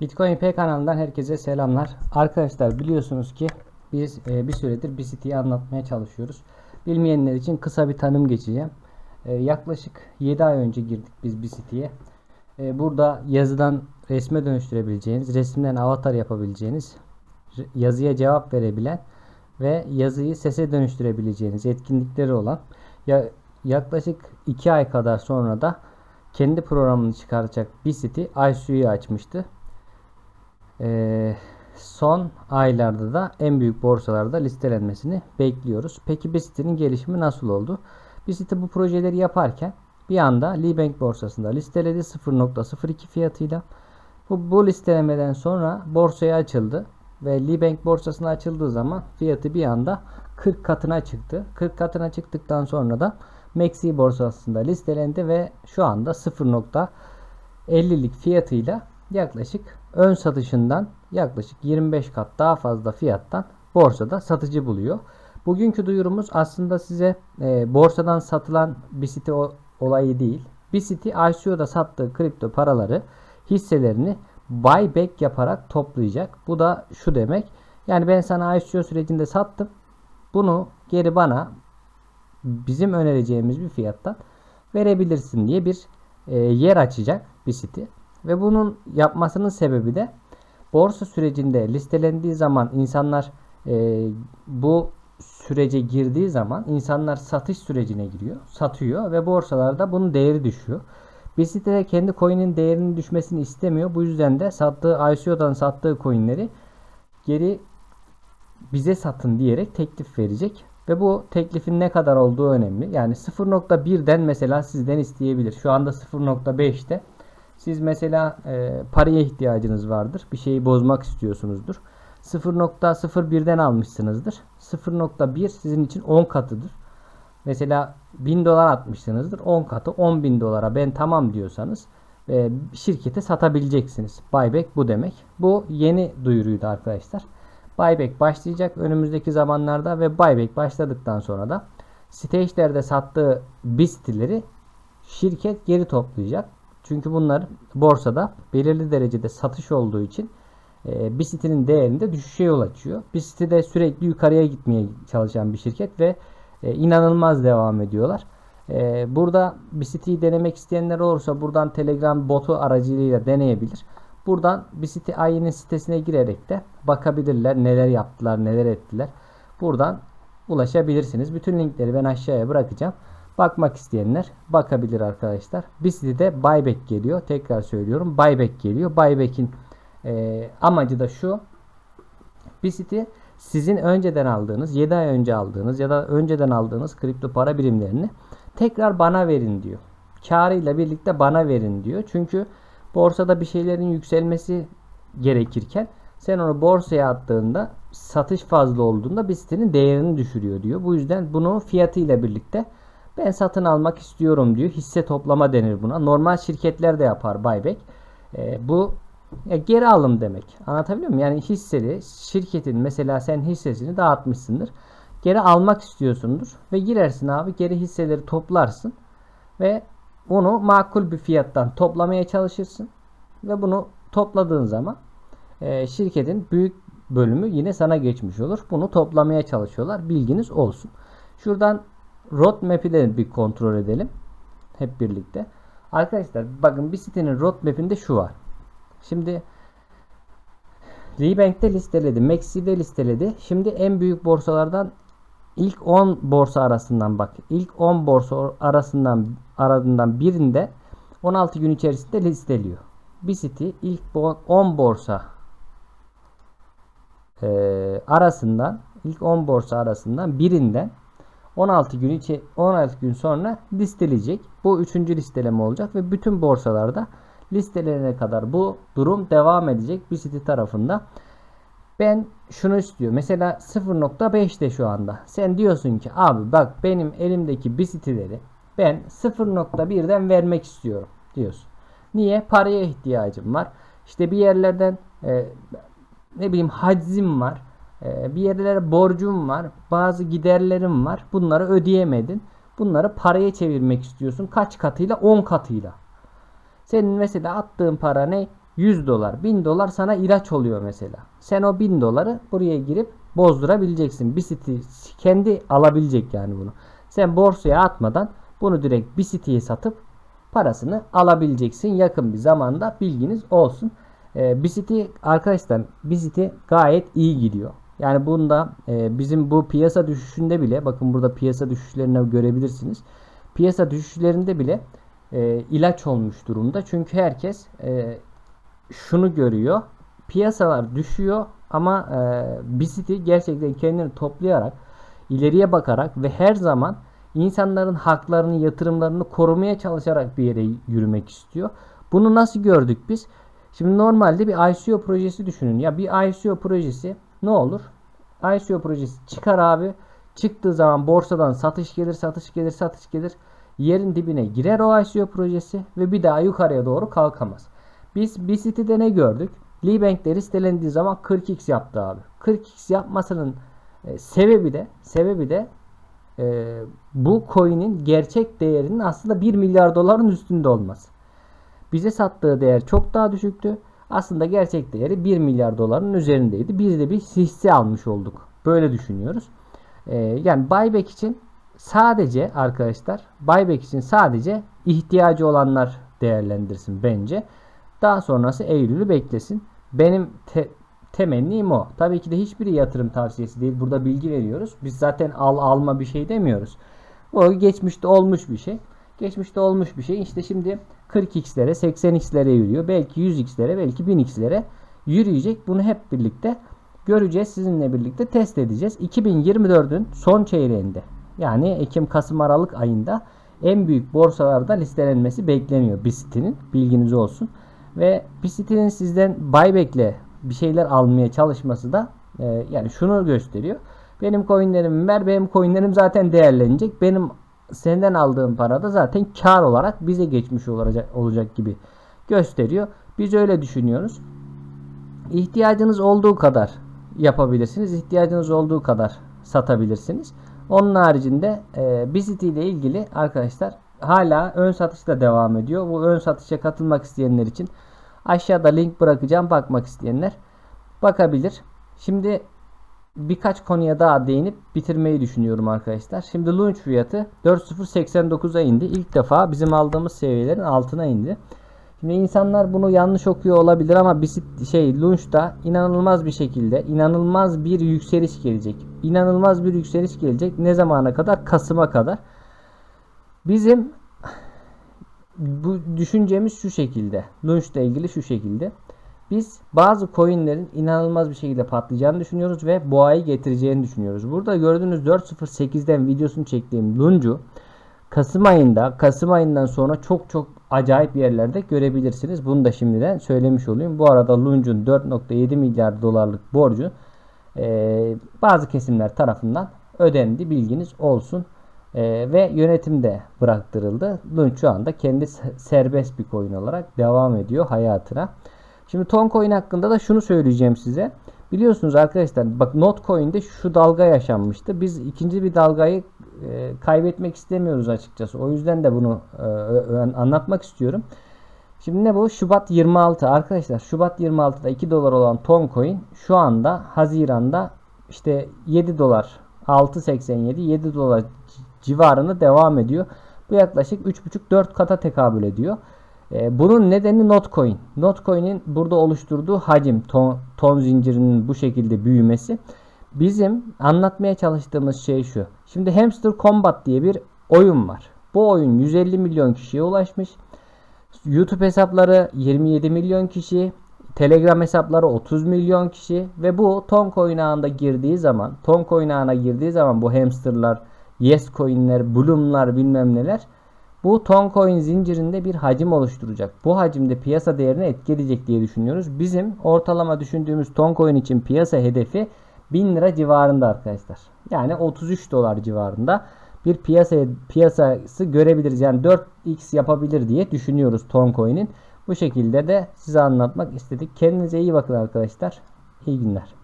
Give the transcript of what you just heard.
Bitcoin IP kanalından herkese selamlar. Arkadaşlar biliyorsunuz ki biz e, bir süredir siteyi anlatmaya çalışıyoruz. Bilmeyenler için kısa bir tanım geçeceğim. E, yaklaşık 7 ay önce girdik biz siteye. E, burada yazıdan resme dönüştürebileceğiniz, resimden avatar yapabileceğiniz, yazıya cevap verebilen ve yazıyı sese dönüştürebileceğiniz etkinlikleri olan ya, yaklaşık 2 ay kadar sonra da kendi programını çıkaracak site ICU'yu açmıştı. Ee, son aylarda da en büyük borsalarda listelenmesini bekliyoruz. Peki bir sitenin gelişimi nasıl oldu? Bir site bu projeleri yaparken bir anda Libank borsasında listeledi 0.02 fiyatıyla. Bu, bu listelemeden sonra borsaya açıldı ve Libank borsasına açıldığı zaman fiyatı bir anda 40 katına çıktı. 40 katına çıktıktan sonra da Maxi borsasında listelendi ve şu anda 0.50'lik fiyatıyla yaklaşık ön satışından yaklaşık 25 kat daha fazla fiyattan borsada satıcı buluyor. Bugünkü duyurumuz aslında size e, borsadan satılan bir site olayı değil. Bir site ICO'da sattığı kripto paraları hisselerini buyback yaparak toplayacak. Bu da şu demek. Yani ben sana ICO sürecinde sattım. Bunu geri bana bizim önereceğimiz bir fiyattan verebilirsin diye bir e, yer açacak bir site. Ve bunun yapmasının sebebi de borsa sürecinde listelendiği zaman insanlar e, bu sürece girdiği zaman insanlar satış sürecine giriyor, satıyor ve borsalarda bunun değeri düşüyor. Bir site kendi coin'in değerinin düşmesini istemiyor. Bu yüzden de sattığı ICO'dan sattığı coin'leri geri bize satın diyerek teklif verecek. Ve bu teklifin ne kadar olduğu önemli. Yani 0.1'den mesela sizden isteyebilir. Şu anda 0.5'te. Siz mesela e, paraya ihtiyacınız vardır. Bir şeyi bozmak istiyorsunuzdur. 0.01'den almışsınızdır. 0.1 sizin için 10 katıdır. Mesela 1000 dolar atmışsınızdır. 10 katı 10 bin dolara ben tamam diyorsanız e, şirkete satabileceksiniz. Buyback bu demek. Bu yeni duyuruydu arkadaşlar. Buyback başlayacak önümüzdeki zamanlarda ve buyback başladıktan sonra da stage'lerde sattığı BIST'leri şirket geri toplayacak. Çünkü bunlar borsada belirli derecede satış olduğu için e, bir sitenin değerinde düşüşe yol açıyor. Bir sitede sürekli yukarıya gitmeye çalışan bir şirket ve e, inanılmaz devam ediyorlar. E, burada bir siteyi denemek isteyenler olursa buradan Telegram botu aracılığıyla deneyebilir. Buradan bir site ayının sitesine girerek de bakabilirler neler yaptılar neler ettiler. Buradan ulaşabilirsiniz. Bütün linkleri ben aşağıya bırakacağım. Bakmak isteyenler bakabilir arkadaşlar. Bir sitede buyback geliyor. Tekrar söylüyorum buyback geliyor. Buyback'in e, amacı da şu. Site sizin önceden aldığınız 7 ay önce aldığınız ya da önceden aldığınız kripto para birimlerini tekrar bana verin diyor. Karıyla birlikte bana verin diyor. Çünkü borsada bir şeylerin yükselmesi gerekirken sen onu borsaya attığında satış fazla olduğunda bir sitenin değerini düşürüyor diyor. Bu yüzden bunu fiyatıyla birlikte ben satın almak istiyorum diyor. Hisse toplama denir buna. Normal şirketler de yapar buyback. Ee, bu ya geri alım demek. Anlatabiliyor muyum? Yani hisseli şirketin mesela sen hissesini dağıtmışsındır. Geri almak istiyorsundur ve girersin abi geri hisseleri toplarsın ve onu makul bir fiyattan toplamaya çalışırsın ve bunu topladığın zaman e, şirketin büyük bölümü yine sana geçmiş olur. Bunu toplamaya çalışıyorlar. Bilginiz olsun. Şuradan roadmap'i de bir kontrol edelim. Hep birlikte. Arkadaşlar bakın bir sitenin roadmap'inde şu var. Şimdi Rebank'te listeledi. Maxi'de listeledi. Şimdi en büyük borsalardan ilk 10 borsa arasından bak. İlk 10 borsa arasından aradığından birinde 16 gün içerisinde listeliyor. Bir site ilk bo- 10 borsa e, arasından ilk 10 borsa arasından birinden 16 gün içi 16 gün sonra listeleyecek. Bu üçüncü listeleme olacak ve bütün borsalarda listelenene kadar bu durum devam edecek bir site tarafında. Ben şunu istiyor. Mesela 0.5'te şu anda. Sen diyorsun ki abi bak benim elimdeki bir siteleri ben 0.1'den vermek istiyorum diyorsun. Niye? Paraya ihtiyacım var. İşte bir yerlerden e, ne bileyim haczim var. E, bir yerlere borcum var. Bazı giderlerim var. Bunları ödeyemedin. Bunları paraya çevirmek istiyorsun. Kaç katıyla? 10 katıyla. Senin mesela attığın para ne? 100 dolar, 1000 dolar sana ilaç oluyor mesela. Sen o 1000 doları buraya girip bozdurabileceksin. City kendi alabilecek yani bunu. Sen borsaya atmadan bunu direkt City'ye satıp parasını alabileceksin yakın bir zamanda bilginiz olsun. Ee, City arkadaşlar City gayet iyi gidiyor. Yani bunda e, bizim bu piyasa düşüşünde bile bakın burada piyasa düşüşlerini görebilirsiniz. Piyasa düşüşlerinde bile e, ilaç olmuş durumda. Çünkü herkes e, şunu görüyor. Piyasalar düşüyor ama e, Bicity gerçekten kendini toplayarak ileriye bakarak ve her zaman insanların haklarını, yatırımlarını korumaya çalışarak bir yere yürümek istiyor. Bunu nasıl gördük biz? Şimdi normalde bir ICO projesi düşünün. Ya bir ICO projesi ne olur? ICO projesi çıkar abi. Çıktığı zaman borsadan satış gelir, satış gelir, satış gelir. Yerin dibine girer o ICO projesi ve bir daha yukarıya doğru kalkamaz. Biz sitede ne gördük? Lee Bank'te listelendiği zaman 40x yaptı abi. 40x yapmasının e, sebebi de sebebi de e, bu coin'in gerçek değerinin aslında 1 milyar doların üstünde olması. Bize sattığı değer çok daha düşüktü. Aslında gerçek değeri 1 milyar doların üzerindeydi. Biz de bir hisse almış olduk. Böyle düşünüyoruz. E, yani buyback için sadece arkadaşlar buyback için sadece ihtiyacı olanlar değerlendirsin bence. Daha sonrası Eylül'ü beklesin. Benim te- temennim o. Tabii ki de hiçbiri yatırım tavsiyesi değil. Burada bilgi veriyoruz. Biz zaten al alma bir şey demiyoruz. O geçmişte olmuş bir şey. Geçmişte olmuş bir şey. İşte şimdi 40x'lere, 80x'lere yürüyor. Belki 100x'lere, belki 1000x'lere yürüyecek. Bunu hep birlikte göreceğiz. Sizinle birlikte test edeceğiz. 2024'ün son çeyreğinde yani Ekim, Kasım, Aralık ayında en büyük borsalarda listelenmesi bekleniyor BIST'inin. Bilginiz olsun. Ve BIST'inin sizden buyback'le bir şeyler almaya çalışması da e, yani şunu gösteriyor. Benim coinlerimi ver. Benim coinlerim zaten değerlenecek. Benim senden aldığım para da zaten kar olarak bize geçmiş olacak, olacak gibi gösteriyor. Biz öyle düşünüyoruz. İhtiyacınız olduğu kadar yapabilirsiniz. İhtiyacınız olduğu kadar satabilirsiniz. Onun haricinde e, Bizity ile ilgili arkadaşlar hala ön satış da devam ediyor. Bu ön satışa katılmak isteyenler için aşağıda link bırakacağım. Bakmak isteyenler bakabilir. Şimdi birkaç konuya daha değinip bitirmeyi düşünüyorum arkadaşlar. Şimdi launch fiyatı 4.089'a indi. İlk defa bizim aldığımız seviyelerin altına indi. Şimdi insanlar bunu yanlış okuyor olabilir ama bir şey launch'ta inanılmaz bir şekilde inanılmaz bir yükseliş gelecek. İnanılmaz bir yükseliş gelecek. Ne zamana kadar? Kasım'a kadar. Bizim bu düşüncemiz şu şekilde. Launch'la ilgili şu şekilde. Biz bazı coinlerin inanılmaz bir şekilde patlayacağını düşünüyoruz ve boğayı getireceğini düşünüyoruz. Burada gördüğünüz 4.08'den videosunu çektiğim Luncu Kasım ayında, Kasım ayından sonra çok çok acayip yerlerde görebilirsiniz. Bunu da şimdiden söylemiş olayım. Bu arada Lunch'un 4.7 milyar dolarlık borcu e, bazı kesimler tarafından ödendi. Bilginiz olsun. E, ve yönetimde bıraktırıldı. Lunch şu anda kendi serbest bir coin olarak devam ediyor hayatına. Şimdi Toncoin hakkında da şunu söyleyeceğim size. Biliyorsunuz arkadaşlar bak Notcoin'de şu dalga yaşanmıştı. Biz ikinci bir dalgayı e, kaybetmek istemiyoruz açıkçası. O yüzden de bunu e, anlatmak istiyorum. Şimdi ne bu? Şubat 26 arkadaşlar. Şubat 26'da 2 dolar olan Toncoin şu anda Haziran'da işte 7 dolar 6.87 7 dolar civarında devam ediyor. Bu yaklaşık 3.5-4 kata tekabül ediyor. E, bunun nedeni Notcoin. Notcoin'in burada oluşturduğu hacim, ton, ton zincirinin bu şekilde büyümesi. Bizim anlatmaya çalıştığımız şey şu. Şimdi Hamster Combat diye bir oyun var. Bu oyun 150 milyon kişiye ulaşmış. YouTube hesapları 27 milyon kişi, Telegram hesapları 30 milyon kişi ve bu Toncoin ağına girdiği zaman, Toncoin ağına girdiği zaman bu hamsterlar, Yes coin'ler, Bloom'lar bilmem neler bu Toncoin zincirinde bir hacim oluşturacak. Bu hacimde piyasa değerini etkileyecek diye düşünüyoruz. Bizim ortalama düşündüğümüz Toncoin için piyasa hedefi 1000 lira civarında arkadaşlar. Yani 33 dolar civarında bir piyasa piyasası görebiliriz. Yani 4x yapabilir diye düşünüyoruz Toncoin'in. Bu şekilde de size anlatmak istedik. Kendinize iyi bakın arkadaşlar. İyi günler.